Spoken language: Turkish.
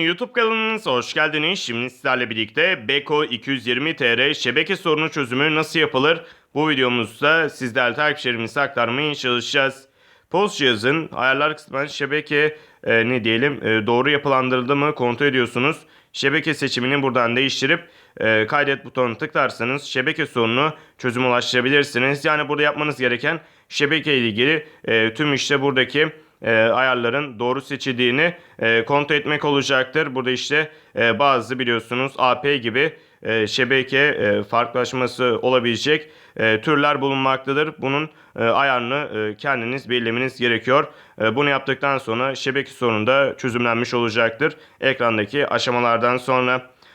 YouTube kanalınıza hoş geldiniz. Şimdi sizlerle birlikte Beko 220 TR şebeke sorunu çözümü nasıl yapılır? Bu videomuzda sizlerle takipçilerimize aktarmaya çalışacağız. Post cihazın ayarlar kısmından şebeke e, ne diyelim e, doğru yapılandırıldı mı kontrol ediyorsunuz. Şebeke seçimini buradan değiştirip e, kaydet butonuna tıklarsanız şebeke sorununu çözüme ulaştırabilirsiniz. Yani burada yapmanız gereken şebeke ile ilgili e, tüm işte buradaki e, ayarların doğru seçildiğini e, kontrol etmek olacaktır. Burada işte e, bazı biliyorsunuz AP gibi e, şebeke e, farklılaşması olabilecek e, türler bulunmaktadır. Bunun e, ayarını e, kendiniz belirlemeniz gerekiyor. E, bunu yaptıktan sonra şebeke sorunu da çözümlenmiş olacaktır. Ekrandaki aşamalardan sonra.